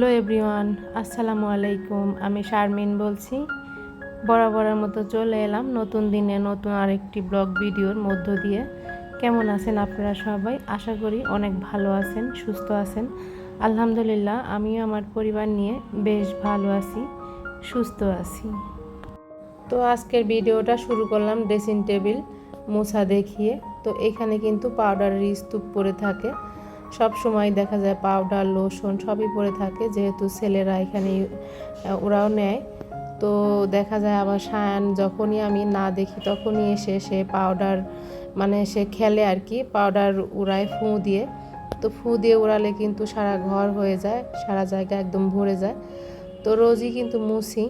Hello everyone, আসসালামু আলাইকুম। আমি শারমিন বলছি। বরাবরের মতো চলে এলাম নতুন দিনে নতুন আরেকটি ব্লগ ভিডিওর মধ্য দিয়ে। কেমন আছেন আপনারা সবাই? আশা করি অনেক ভালো আছেন, সুস্থ আছেন। আলহামদুলিল্লাহ, আমিও আমার পরিবার নিয়ে বেশ ভালো আছি, সুস্থ আছি। তো আজকের ভিডিওটা শুরু করলাম ড্রেসিং টেবিল মোছা দেখিয়ে। তো এখানে কিন্তু পাউডারের স্তূপ পরে থাকে। সব সময় দেখা যায় পাউডার লোশন সবই পরে থাকে, যেহেতু ছেলেরা এখানে ওরাও নেয়। তো দেখা যায় আবার সায়ান যখনই আমি না দেখি তখনই এসে সে পাউডার মানে সে খেলে আর কি পাউডার উড়ায় ফু দিয়ে। তো ফু দিয়ে উড়ালে কিন্তু সারা ঘর হয়ে যায়, সারা জায়গা একদম ভরে যায়। তো রোজই কিন্তু মুছি।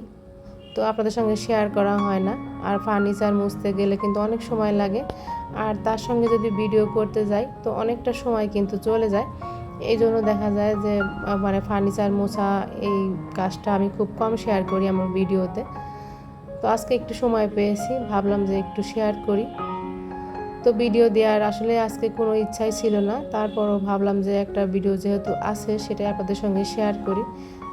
তো আপনাদের সঙ্গে শেয়ার করা হয় না। আর ফার্নিচার মুছতে গেলে কিন্তু অনেক সময় লাগে। আর তার সঙ্গে যদি ভিডিও করতে যাই, তো অনেকটা সময় কিন্তু চলে যায়। এই জন্য দেখা যায় যে মানে ফার্নিচার মোছা এই কাজটা আমি খুব কম শেয়ার করি আমার ভিডিওতে তো। আজকে একটু সময় পেয়েছি, ভাবলাম যে একটু শেয়ার করি। তো ভিডিও দেওয়ার আসলে আজকে কোনো ইচ্ছাই ছিল না। তারপরও ভাবলাম যে একটা ভিডিও যেহেতু আছে, সেটাই আপনাদের সঙ্গে শেয়ার করি।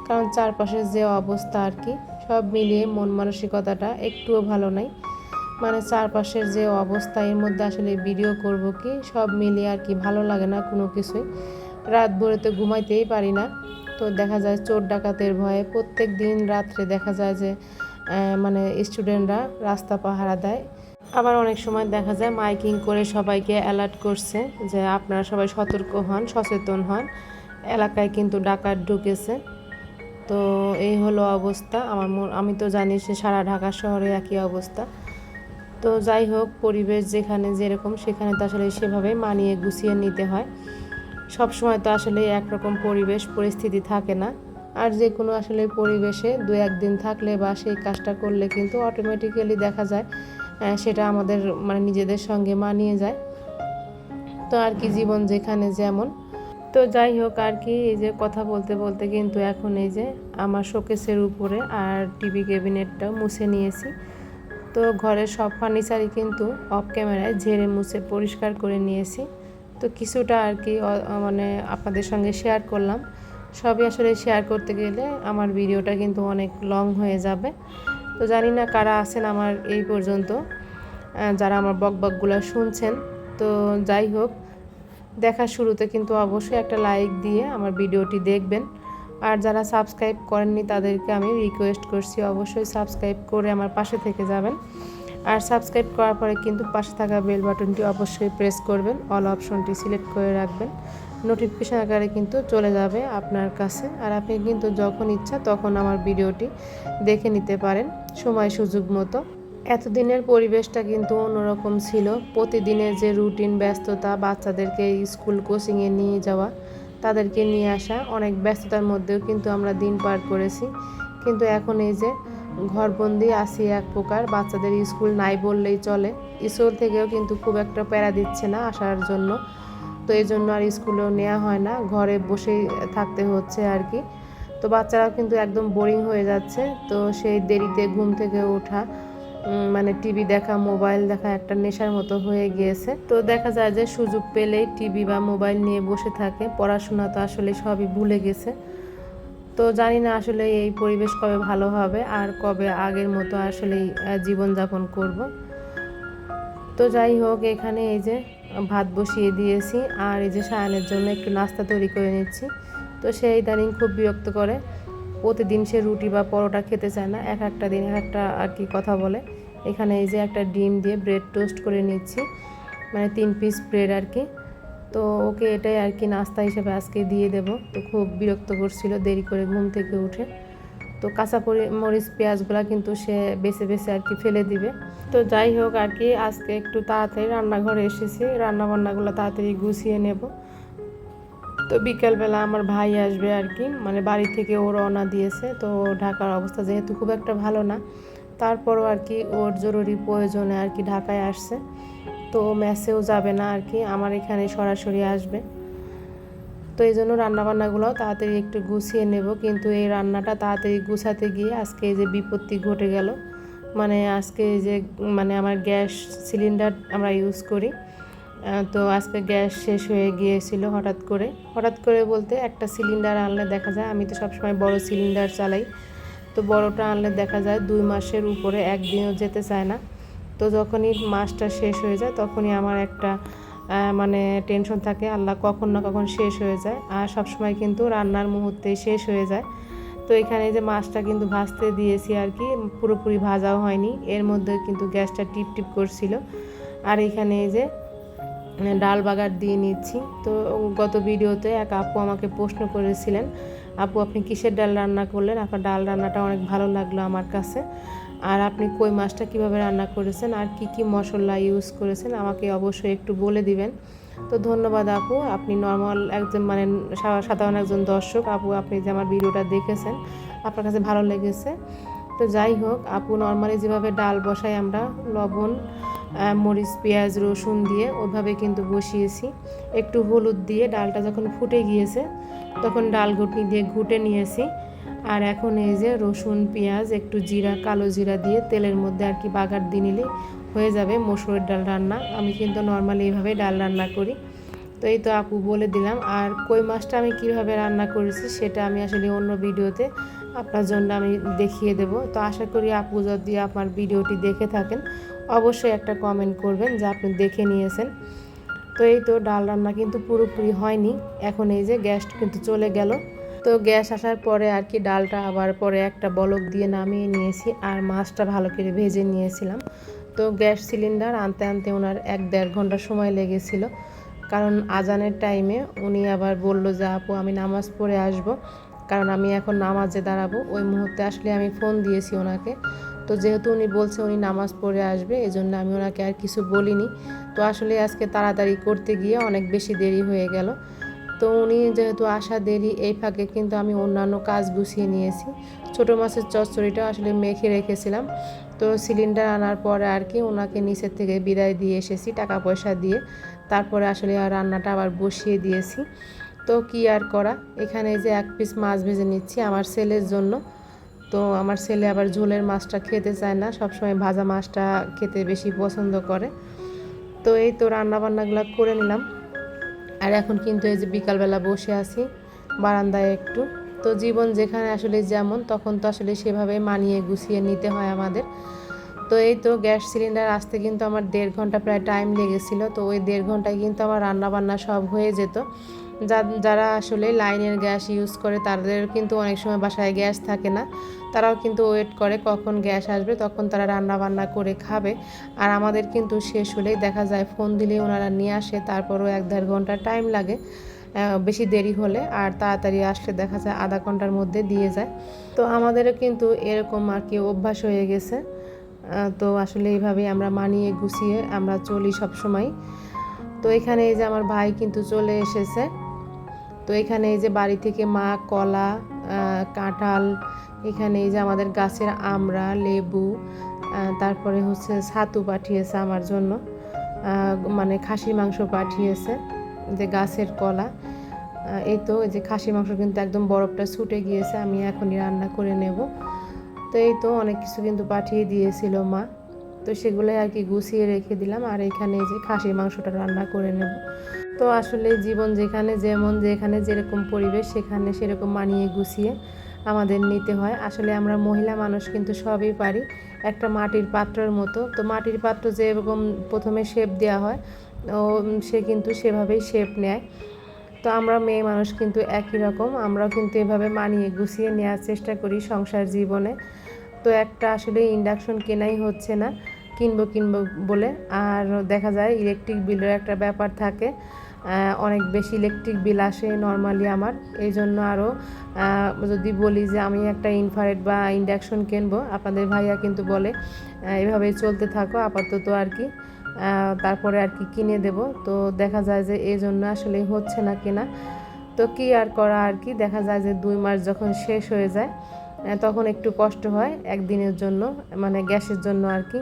কারণ চারপাশের যে অবস্থা আর কি, সব মিলিয়ে মন মানসিকতাটা একটুও ভালো নাই। মানে চারপাশের যে অবস্থা, এর মধ্যে আসলে ভিডিও করব কি, সব মিলিয়ে আর কি ভালো লাগে না কোনো কিছুই। রাত ভরে তো ঘুমাইতেই পারি না। তো দেখা যায় চোর ডাকাতের ভয়ে প্রত্যেক দিন রাত্রে দেখা যায় যে মানে স্টুডেন্টরা রাস্তা পাহারা দেয়। আবার অনেক সময় দেখা যায় মাইকিং করে সবাইকে অ্যালার্ট করছে যে আপনারা সবাই সতর্ক হন, সচেতন হন। এলাকায় কিন্তু ডাকাত ঢুকেছে। তো এই হলো অবস্থা। আমার আমি তো জানি সে সারা ঢাকা শহরে একই অবস্থা। তো যাই হোক, পরিবেশ যেখানে যেরকম, সেখানে তো আসলে সেভাবে মানিয়ে গুছিয়ে নিতে হয়। সব সময় তো আসলে একরকম পরিবেশ, পরিস্থিতি থাকে না। আর যে কোনো আসলে পরিবেশে দু একদিন থাকলে বা সেই কাজটা করলে কিন্তু অটোমেটিক্যালি দেখা যায় সেটা আমাদের মানে নিজেদের সঙ্গে মানিয়ে যায়। তো আর কি জীবন যেখানে যেমন। তো যাই হোক, আর কি এই যে কথা বলতে বলতে কিন্তু এখন এই যে আমার শোকেসের উপরে আর টিভি ক্যাবিনেটটাও মুছে নিয়েছি। তো ঘরের সব ফার্নিচারই কিন্তু অফ ক্যামেরায় ঝেড়ে মুছে পরিষ্কার করে নিয়েছি। তো কিছুটা আর কি মানে আপনাদের সঙ্গে শেয়ার করলাম। সবই আসলে শেয়ার করতে গেলে আমার ভিডিওটা কিন্তু অনেক লং হয়ে যাবে। তো জানি না কারা আছেন আমার এই পর্যন্ত যারা আমার বক বকগুলো শুনছেন। তো যাই হোক, দেখার শুরুতে কিন্তু অবশ্যই একটা লাইক দিয়ে আমার ভিডিওটি দেখবেন। আর যারা সাবস্ক্রাইব করেননি তাদেরকে আমি রিকোয়েস্ট করছি অবশ্যই সাবস্ক্রাইব করে আমার পাশে থেকে যাবেন। আর সাবস্ক্রাইব করার পরে কিন্তু পাশে থাকা বেল বাটনটি অবশ্যই প্রেস করবেন অল অপশনটি সিলেক্ট করে রাখবেন। নোটিফিকেশান আকারে কিন্তু চলে যাবে আপনার কাছে। আর আপনি কিন্তু যখন ইচ্ছা তখন আমার ভিডিওটি দেখে নিতে পারেন, সময় সুযোগ মতো। এতদিনের পরিবেশটা কিন্তু অন্যরকম ছিল। প্রতিদিনের যে রুটিন ব্যস্ততা, বাচ্চাদেরকে স্কুল কোচিংয়ে নিয়ে যাওয়া তাদেরকে নিয়ে আসা, অনেক ব্যস্ততার মধ্যেও কিন্তু আমরা দিন পার করেছি। কিন্তু এখন এই যে ঘরবন্দি আসি এক প্রকার, বাচ্চাদের স্কুল নাই বললেই চলে। স্কুল থেকেও কিন্তু খুব একটা প্যারা দিচ্ছে না আসার জন্য। তো এই জন্য আর স্কুলেও নেওয়া হয় না, ঘরে বসেই থাকতে হচ্ছে আর কি। তো বাচ্চারাও কিন্তু একদম বোরিং হয়ে যাচ্ছে। তো সেই দেরিতে ঘুম থেকে ওঠা মানে টিভি দেখা, মোবাইল দেখা একটা নেশার মতো হয়ে গিয়েছে। তো দেখা যায় যে সুযোগ পেলেই টিভি বা মোবাইল নিয়ে বসে থাকে। পড়াশোনা তো আসলে সবই ভুলে গেছে। তো জানি না আসলে এই পরিবেশ কবে ভালো হবে আর কবে আগের মতো আসলে জীবনযাপন করব। তো যাই হোক, এখানে এই যে ভাত বসিয়ে দিয়েছি আর এই যে সায়ানের জন্য একটু নাস্তা তৈরি করে নিচ্ছি। তো সে ইদানিং খুব বিরক্ত করে। প্রতিদিন সে রুটি বা পরোটা খেতে চায় না। এক একটা দিন এক একটা আর কি কথা বলে। এখানে এই যে একটা ডিম দিয়ে ব্রেড টোস্ট করে নিচ্ছি মানে তিন পিস ব্রেড আর কি। তো ওকে এটাই আর কি নাস্তা হিসেবে আজকে দিয়ে দেব। তো খুব বিরক্ত করছিল, দেরি করে ঘুম থেকে উঠে। তো কাঁচা মরিচ, পেঁয়াজগুলো কিন্তু সে বেছে বেছে আর কি ফেলে দিবে। তো যাই হোক আর কি, আজকে একটু তাড়াতাড়ি রান্নাঘরে এসেছি। রান্না বান্নাগুলো তাড়াতাড়ি গুছিয়ে নেব। তো বিকেলবেলা আমার ভাই আসবে আর কি। মানে বাড়ি থেকে ও রওনা দিয়েছে। তো ঢাকার অবস্থা যেহেতু খুব একটা ভালো না, তারপরও আর কি ওর জরুরি প্রয়োজনে আর কি ঢাকায় আসছে। তো ম্যাসেও যাবে না আর কি, আমার এখানে সরাসরি আসবে। তো এই জন্য রান্নাবান্নাগুলো তাড়াতাড়ি একটু গুছিয়ে নেব। কিন্তু এই রান্নাটা তাড়াতাড়ি গুছাতে গিয়ে আজকে এই যে বিপত্তি ঘটে গেল। মানে আজকে যে মানে আমার গ্যাস সিলিন্ডার আমরা ইউজ করি। তো আজকে গ্যাস শেষ হয়ে গিয়েছিল হঠাৎ করে। হঠাৎ করে বলতে একটা সিলিন্ডার আনলে দেখা যায়, আমি তো সবসময় বড় সিলিন্ডার চালাই। তো বড়টা আনলে দেখা যায় দুই মাসের উপরে একদিনও যেতে চায় না। তো যখনই মাসটা শেষ হয়ে যায়, তখনই আমার একটা মানে টেনশন থাকে, আল্লাহ কখন না কখন শেষ হয়ে যায়। আর সবসময় কিন্তু রান্নার মুহূর্তে শেষ হয়ে যায়। তো এখানে যে মাছটা কিন্তু ভাজতে দিয়েছি আর কি, পুরোপুরি ভাজাও হয়নি। এর মধ্যে কিন্তু গ্যাসটা টিপ টিপ করছিল। আর এখানে এই যে ডাল বাগার দিয়ে নিচ্ছি। তো গত ভিডিওতে এক আপু আমাকে প্রশ্ন করেছিলেন, আপু, আপনি কিসের ডাল রান্না করলেন? আপনার ডাল রান্নাটা অনেক ভালো লাগল আমার কাছে। আর আপনি কই মাছটা কীভাবে রান্না করেছেন? আর কি কি মশলা ইউজ করেছেন? আমাকে অবশ্যই একটু বলে দিবেন। তো ধন্যবাদ আপু, আপনি নর্মাল একজন মানে সাধারণ একজন দর্শক। আপু, আপনি যে আমার ভিডিওটা দেখেছেন, আপনার কাছে ভালো লেগেছে। তো যাই হোক, আপু নর্মালি যেভাবে ডাল বসাই আমরা লবণ মরিচ, পেঁয়াজ, রসুন দিয়ে ওইভাবে কিন্তু বসিয়েছি। একটু হলুদ দিয়ে ডালটা যখন ফুটে গিয়েছে, তখন ডাল ঘুটনি দিয়ে ঘুটে নিয়েছি। আর এখন এই যে রসুন, পেঁয়াজ, একটু জিরা, কালো জিরা দিয়ে তেলের মধ্যে আর কি বাগার দিয়ে নিলে হয়ে যাবে মসুরের ডাল রান্না। আমি কিন্তু নর্মালি এইভাবে ডাল রান্না করি। তো এই তো আপু বলে দিলাম। আর কই মাছটা আমি কীভাবে রান্না করেছি সেটা আমি আসলে অন্য ভিডিওতে আপনার জন্য আমি দেখিয়ে দেব। তো আশা করি আপু যদি আপনার ভিডিওটি দেখে থাকেন অবশ্যই একটা কমেন্ট করবেন যে আপনি দেখে নিয়েছেন। তো এই তো ডাল রান্না কিন্তু পুরোপুরি হয়নি। এখন এই যে গ্যাস কিন্তু চলে গেল। তো গ্যাস আসার পরে আর কি ডালটা আবার পরে একটা বলক দিয়ে নামিয়ে নিয়েছি আর মাছটা ভালো করে ভেজে নিয়েছিলাম। তো গ্যাস সিলিন্ডার আনতে আনতে ওনার এক দেড় ঘণ্টা সময় লেগেছিল। কারণ আজানের টাইমে উনি আবার বলল যে, আপু, আমি নামাজ পড়ে আসব। কারণ আমি এখন নামাজে দাঁড়াবো। ওই মুহূর্তে আসলে আমি ফোন দিয়েছি ওনাকে। তো যেহেতু উনি বলছে উনি নামাজ পড়ে আসবে এই জন্য আমি ওনাকে আর কিছু বলিনি। তো আসলে আজকে তাড়াতাড়ি করতে গিয়ে অনেক বেশি দেরি হয়ে গেল। তো উনি যেহেতু আসা দেরি, এই ফাঁকে কিন্তু আমি অন্যান্য কাজ গুছিয়ে নিয়েছি। ছোটো মাছের চচ্চড়িটা আসলে মেখে রেখেছিলাম। তো সিলিন্ডার আনার পরে আর কি ওনাকে নিচের থেকে বিদায় দিয়ে এসেছি টাকা পয়সা দিয়ে। তারপরে আসলে আর রান্নাটা আবার বসিয়ে দিয়েছি। তো কি আর করা? এখানে যে এক পিস মাছ ভেজে নিচ্ছি আমার ছেলের জন্য। তো আমার ছেলে আবার ঝোলের মাছটা খেতে চায় না, সবসময় ভাজা মাছটা খেতে বেশি পছন্দ করে। তো এই তো রান্না বান্নাগুলো করে নিলাম। আর এখন কিন্তু এই যে বিকালবেলা বসে আছি, বারান্দায় একটু। তো জীবন যেখানে আসলে যেমন, তখন তো আসলে সেভাবে মানিয়ে গুছিয়ে নিতে হয় আমাদের। তো এই তো গ্যাস সিলিন্ডার আসতে কিন্তু আমার দেড় ঘণ্টা প্রায় টাইম লেগেছিলো। তো ওই দেড় ঘন্টায় কিন্তু আমার রান্না বান্না সব হয়ে যেত। যারা আসলে লাইনের গ্যাস ইউজ করে তাদের কিন্তু অনেক সময় বাসায় গ্যাস থাকে না। তারাও কিন্তু ওয়েট করে কখন গ্যাস আসবে, তখন তারা রান্না বান্না করে খাবে। আর আমাদের কিন্তু শেষ হলেই দেখা যায় ফোন দিলেই ওনারা নিয়ে আসে, তারপরও এক দেড় ঘণ্টা টাইম লাগে বেশি দেরি হলে। আর তাড়াতাড়ি আসলে দেখা যায় আধা ঘণ্টার মধ্যে দিয়ে যায়। তো আমাদেরও কিন্তু এরকম আর কি অভ্যাস হয়ে গেছে। তো আসলে এইভাবেই আমরা মানিয়ে গুছিয়ে আমরা চলি সব সময় তো এখানে এই যে আমার ভাই কিন্তু চলে এসেছে। তো এখানে এই যে বাড়ি থেকে মা, কলা কাঁঠাল, এখানে এই যে আমাদের গাছের আমড়া লেবু তারপরে হচ্ছে ছাতু পাঠিয়েছে আমার জন্য। মানে খাসি মাংস পাঠিয়েছে যে গাছের কলা। এই তো এই যে খাসি মাংস কিন্তু একদম বরফটা ছুটে গিয়েছে, আমি এখনই রান্না করে নেব। তো এই তো অনেক কিছু কিন্তু পাঠিয়ে দিয়েছিল মা। তো সেগুলোই আর কি গুছিয়ে রেখে দিলাম আর এখানে যে খাসির মাংসটা রান্না করে নেব। তো আসলে জীবন যেখানে যেমন যেখানে যেরকম পরিবেশ, সেখানে সেরকম মানিয়ে গুছিয়ে আমাদের নিতে হয়। আসলে আমরা মহিলা মানুষ কিন্তু সবই পারি। একটা মাটির পাত্রের মতো। তো মাটির পাত্র যেরকম প্রথমে শেপ দেওয়া হয়, ও সে কিন্তু সেভাবেই শেপ নেয়। তো আমরা মেয়ে মানুষ কিন্তু একই রকম। আমরাও কিন্তু এভাবে মানিয়ে গুছিয়ে নেওয়ার চেষ্টা করি সংসার জীবনে। তো একটা আসলে ইন্ডাকশন কেনাই হচ্ছে না, কিনবো কিনবো বলে। আর দেখা যায় ইলেকট্রিক বিলের একটা ব্যাপার থাকে। অনেক বেশি ইলেকট্রিক বিল আসে নর্মালি আমার। এই জন্য আরও যদি বলি যে আমি একটা ইনফারেট বা ইন্ডাকশন কিনবো, আপনাদের ভাইয়া কিন্তু বলে এভাবেই চলতে থাকো, আপাতত আর কি। তারপরে আর কি কিনে দেব। তো দেখা যায় যে এই জন্য আসলে হচ্ছে না কেনা। তো কি আর করা আর কি? দেখা যায় যে দুই মাস যখন শেষ হয়ে যায় তখন একটু কষ্ট হয় একদিনের জন্য মানে গ্যাসের জন্য আর কি।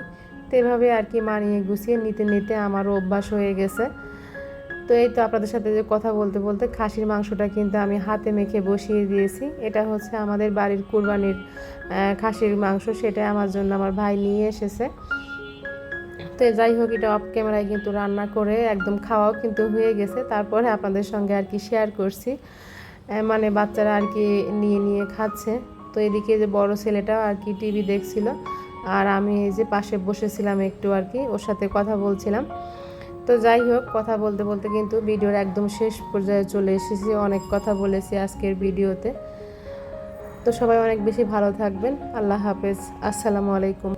তো এভাবে আর কি মানিয়ে গুছিয়ে নিতে নিতে আমারও অভ্যাস হয়ে গেছে। তো এই তো আপনাদের সাথে যে কথা বলতে বলতে খাসির মাংসটা কিন্তু আমি হাতে মেখে বসিয়ে দিয়েছি। এটা হচ্ছে আমাদের বাড়ির কুরবানির খাসির মাংস। সেটা আমার জন্য আমার ভাই নিয়ে এসেছে। তো যাই হোক, এটা অফ ক্যামেরায় কিন্তু রান্না করে একদম খাওয়াও কিন্তু হয়ে গেছে। তারপরে আপনাদের সঙ্গে আর কি শেয়ার করছি। মানে বাচ্চারা আর কি নিয়ে নিয়ে খাচ্ছে। তো এদিকে যে বড় ছেলেটা আর কি টিভি দেখছিল। আর আমি এই যে পাশে বসেছিলাম একটু আর কি, ওর সাথে কথা বলছিলাম। তো যাই হোক, কথা বলতে বলতে কিন্তু ভিডিওর একদম শেষ পর্যায়ে চলে এসেছি। অনেক কথা বলেছি আজকের ভিডিওতে তো সবাই অনেক বেশি ভালো থাকবেন। আল্লাহ হাফেজ। আসসালামু আলাইকুম।